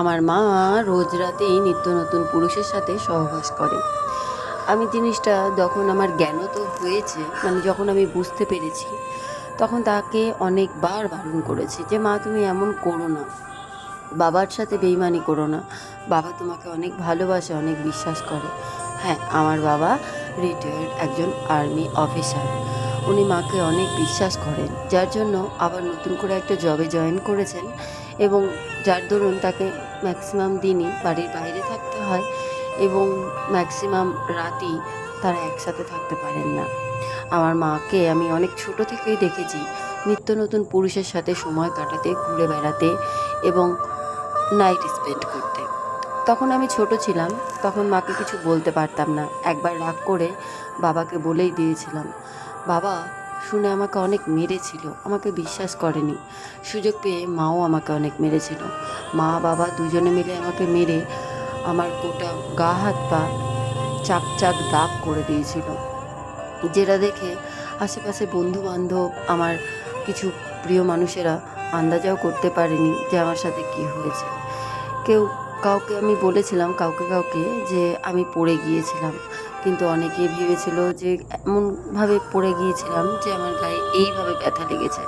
আমার মা রোজ রাতেই নিত্য নতুন পুরুষের সাথে সহবাস করে। আমি জিনিসটা যখন আমার জ্ঞান তো হয়েছে মানে যখন আমি বুঝতে পেরেছি, তখন তাকে অনেকবার বারণ করেছি যে, মা, তুমি এমন করো না। বাবার সাথে বেইমানি করো না। বাবা তোমাকে অনেক ভালোবাসে, অনেক বিশ্বাস করে। হ্যাঁ আমার বাবা রিটায়ার্ড একজন আর্মি অফিসার উনি মাকে অনেক বিশ্বাস করেন, যার জন্য আবার নতুন করে একটা জবে জয়েন করেছেন। এবং যার দরুন তাকে ম্যাক্সিমাম দিনই বাড়ির বাইরে থাকতে হয় এবং ম্যাক্সিমাম রাতই তারা একসাথে থাকতে পারেন না। আমার মাকে আমি অনেক ছোট থেকেই দেখেছি। নিত্য নতুন পুরুষের সাথে সময় কাটাতে, ঘুরে বেড়াতে এবং নাইট স্পেন্ড করতে। তখন আমি ছোট ছিলাম, তখন মাকে কিছু বলতে পারতাম না। একবার রাগ করে বাবাকে বলেই দিয়েছিলাম, বাবা শুনে আমাকে অনেক মেরেছিল, আমাকে বিশ্বাস করেনি। সুযোগ পেয়ে মাও আমাকে অনেক মেরেছিল। মা, বাবা দুজনে মিলে আমাকে মেরে আমার গোটা গা, হাত, পা চাক চাক দাগ করে দিয়েছিল। যেটা দেখে আশেপাশে বন্ধু বান্ধব আমার কিছু প্রিয় মানুষেরা আন্দাজাও করতে পারেনি যে আমার সাথে কি হয়েছে। কেউ কাউকে আমি বলেছিলাম, কাউকে কাউকে যে আমি পড়ে গিয়েছিলাম। কিন্তু অনেকে ভেবেছিল যে এমনভাবে পড়ে গিয়েছিলাম যে আমার গায়ে এইভাবে ব্যথা লেগেছে।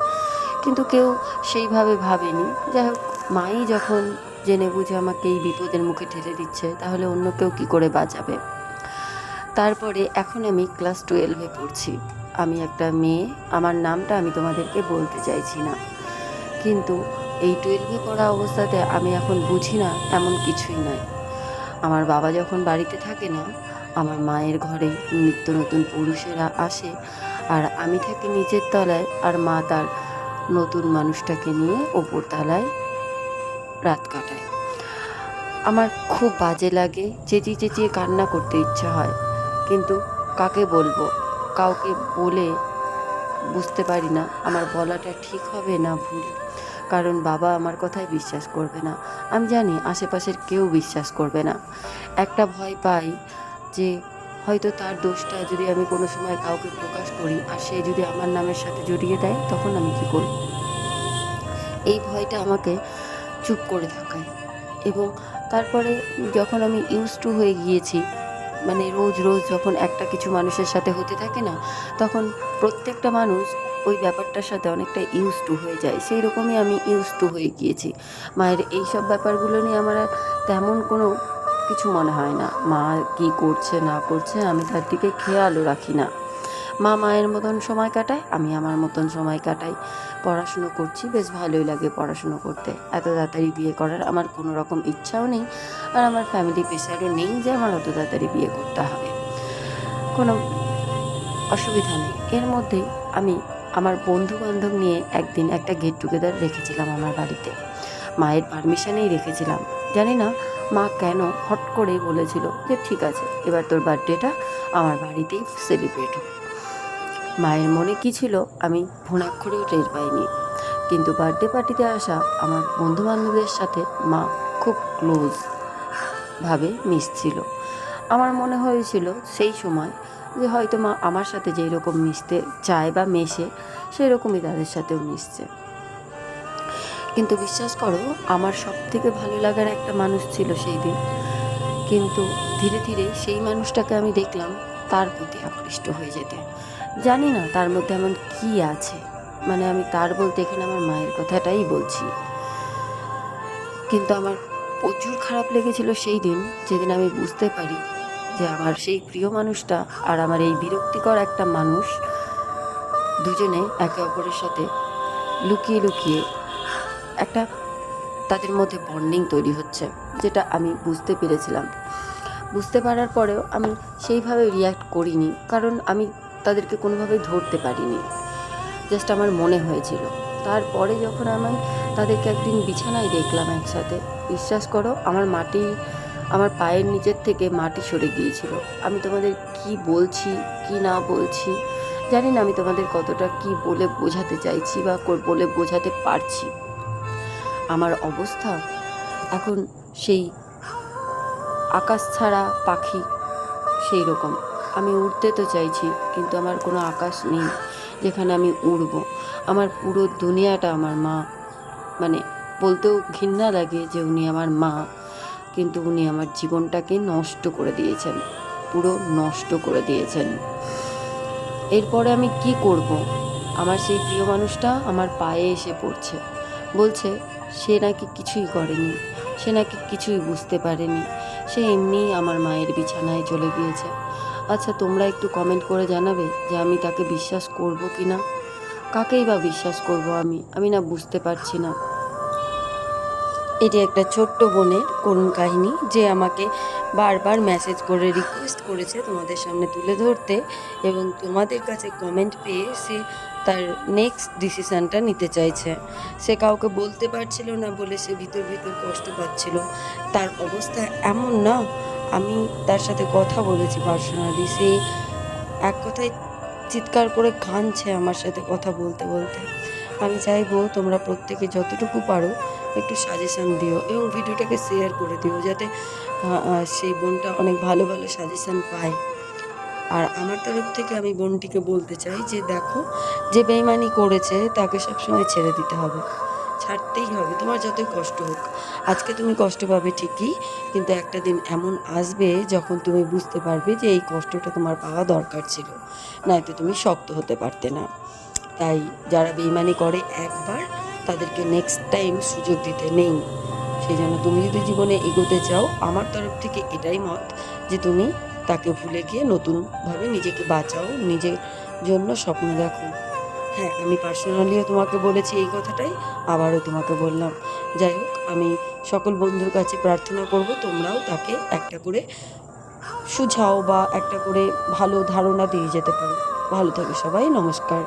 কিন্তু কেউ সেইভাবে ভাবেনি। যাই হোক, মাই যখন জেনে বুঝে আমাকে এই বিপদের মুখে ঠেলে দিচ্ছে, তাহলে অন্য কেউ কী করে বাঁচাবে? তারপরে এখন আমি ক্লাস টুয়েলভে পড়ছি। আমি একটা মেয়ে, আমার নামটা আমি তোমাদেরকে বলতে চাইছি না। কিন্তু এই টুয়েলভে পড়া অবস্থাতে আমি এখন বুঝি না এমন কিছুই নয়। আমার বাবা যখন বাড়িতে থাকে না, আমার মায়ের ঘরে নিত্য নতুন পুরুষেরা আসে আর আমি থাকি নিচের তলায় আর মা তার নতুন মানুষটাকে নিয়ে ওপর তলায় রাত কাটায়। আমার খুব বাজে লাগে, চেঁচিয়ে চেঁচিয়ে কান্না করতে ইচ্ছা হয়, কিন্তু কাকে বলব? কাউকে বলে বুঝতে পারি না, আমার বলাটা ঠিক হবে না ভুল? কারণ বাবা আমার কথায় বিশ্বাস করবে না। আমি জানি আশেপাশের কেউ বিশ্বাস করবে না। একটা ভয় পাই যে হয়তো তার দোষটা যদি আমি কোনো সময় কাউকে প্রকাশ করি আর সে যদি আমার নামের সাথে জড়িয়ে দেয়, তখন আমি কী করব? এই ভয়টা আমাকে চুপ করে থাকায়। এবং তারপরে যখন আমি ইউজ টু হয়ে গিয়েছি মানে রোজ রোজ যখন একটা কিছু মানুষের সাথে হতে থাকে না, তখন প্রত্যেকটা মানুষ ওই ব্যাপারটার সাথে অনেকটা ইউজ টু হয়ে যায়। সেই রকমই আমি ইউজ টু হয়ে গিয়েছি। মায়ের এই সব ব্যাপারগুলো নিয়ে আমার আর তেমন কোনো কিছু মনে হয় না। মা কি করছে, না করছে, আমি তার দিকে খেয়ালও রাখি না। মা মায়ের মতন সময় কাটায় আমি আমার মতন সময় কাটাই। পড়াশুনো করছি, বেশ ভালোই লাগে পড়াশুনো করতে। এত তাড়াতাড়ি বিয়ে করার আমার কোনো রকম ইচ্ছাও নেই, আর আমার ফ্যামিলি প্রেশারও নেই যে আমার অত তাড়াতাড়ি বিয়ে করতে হবে। কোনো অসুবিধা নেই। এর মধ্যেই আমি আমার বন্ধু বান্ধব নিয়ে একদিন একটা গেট টুগেদার রেখেছিলাম আমার বাড়িতে। মায়ের পারমিশনেই রেখেছিলাম। জানি না মা কেন হট করেই বলেছিল যে, ঠিক আছে, এবার তোর বার্থডেটা আমার বাড়িতেই সেলিব্রেট হোক। মায়ের মনে কী ছিল, আমি ভুনাক্ষরেও টের পাইনি। কিন্তু বার্থডে পার্টিতে আসা আমার বন্ধু বান্ধবদের সাথে মা খুব ক্লোজ ভাবে মিশছিল। আমার মনে হয়েছিল সেই সময় যে হয়তো মা আমার সাথে যেই রকম মিশতে চায় বা মেশে সেই রকমই তাদের সাথেও মিশছে। কিন্তু বিশ্বাস করো, আমার সব থেকে ভালো লাগার একটা মানুষ ছিল সেই দিন। কিন্তু ধীরে ধীরে সেই মানুষটাকে আমি দেখলাম তার প্রতি আকৃষ্ট হয়ে যেতে। জানি না তার মধ্যে এমন কি আছে। মানে আমি তার বলতে এখানে আমার মায়ের কথাটাই বলছি। কিন্তু আমার প্রচুর খারাপ লেগেছিল সেই দিন, যেদিন আমি বুঝতে পারি যে আমার সেই প্রিয় মানুষটা আর আমার এই বিরক্তিকর একটা মানুষ দুজনে একে অপরের সাথে লুকিয়ে লুকিয়ে একটা তাদের মধ্যে বন্ডিং তৈরি হচ্ছে, যেটা আমি বুঝতে পেরেছিলাম। বুঝতে পারার পরেও আমি সেইভাবে রিয়্যাক্ট করিনি, কারণ আমি তাদেরকে কোনোভাবেই ধরতে পারিনি। জাস্ট আমার মনে হয়েছিল। তারপরে যখন আমি তাদেরকে একদিন বিছানায় দেখলাম একসাথে, বিশ্বাস করো, আমার মাটি, আমার পায়ের নিচের থেকে মাটি সরে গিয়েছিল। আমি তোমাদের কি বলছি, কি না বলছি, জানি না আমি তোমাদের কতটা কি বলে বোঝাতে চাইছি বা বলে বোঝাতে পারছি। আমার অবস্থা এখন সেই আকাশ ছাড়া পাখি সেই রকম আমি উড়তে তো চাইছি, কিন্তু আমার কোনো আকাশ নেই যেখানে আমি উড়ব। আমার পুরো দুনিয়াটা আমার মা। মানে বলতেও ঘৃণা লাগে যে উনি আমার মা, কিন্তু উনি আমার জীবনটাকে নষ্ট করে দিয়েছেন, পুরো নষ্ট করে দিয়েছেন। এরপরে আমি কি করব? আমার সেই প্রিয় মানুষটা আমার পায়ে এসে পড়ছে। বলছে, সে নাকি কিছুই করেনি, সে নাকি কিছুই বুঝতে পারেনি, সে এমনিই আমার মায়ের বিছানায় চলে গিয়েছে। আচ্ছা তোমরা একটু কমেন্ট করে জানাবে যে আমি তাকে বিশ্বাস করব কি না কাকেই বা বিশ্বাস করব আমি? আমি না বুঝতে পারছি না। এটি একটা ছোট্ট বোনের করুণ কাহিনী যে আমাকে বারবার মেসেজ করে রিকোয়েস্ট করেছে তোমাদের সামনে তুলে ধরতে এবং তোমাদের কাছে কমেন্ট পেয়ে সে তার নেক্সট ডিসিশানটা নিতে চাইছে। সে কাউকে বলতে পারছিল না বলে সে ভিতর ভিতর কষ্ট পাচ্ছিল। তার অবস্থা এমন না আমি তার সাথে কথা বলেছি পার্সোনালি সে এক কথায় চিৎকার করে কাঁদছে আমার সাথে কথা বলতে বলতে। আমি চাইব তোমরা প্রত্যেকে যতটুকু পারো একটু সাজেশান দিও এবং ভিডিওটাকে শেয়ার করে দিও যাতে সেই বোনটা অনেক ভালো ভালো সাজেশন পায়। আর আমার তরফ থেকে আমি বোনটিকে বলতে চাই যে দেখো, যে বেইমানি করেছে তাকে সবসময় ছেড়ে দিতে হবে। ছাড়তেই হবে, তোমার যতই কষ্ট হোক। আজকে তুমি কষ্ট পাবে ঠিকই, কিন্তু একটা দিন এমন আসবে যখন তুমি বুঝতে পারবে যে এই কষ্টটা তোমার পাওয়া দরকার ছিল নয়তো তুমি শক্ত হতে পারতে না। তাই যারা বেইমানি করে একবার, তাদেরকে নেক্সট টাইম সুযোগ দিতে নেই। সেই জন্য তুমি যদি জীবনে এগোতে চাও, আমার তরফ থেকে এটাই মত যে তুমি তাকে ভুলে গিয়ে নতুনভাবে নিজেকে বাঁচাও, নিজের জন্য স্বপ্ন দেখো। হ্যাঁ আমি পার্সোনালিও তোমাকে বলেছি এই কথাটাই, আবারও তোমাকে বললাম। যাই হোক, আমি সকল বন্ধুর কাছে প্রার্থনা করব, তোমরাও তাকে একটা করে সুঝাও বা একটা করে ভালো ধারণা দিয়ে যেতে পারো। ভালো থাকো সবাই, নমস্কার।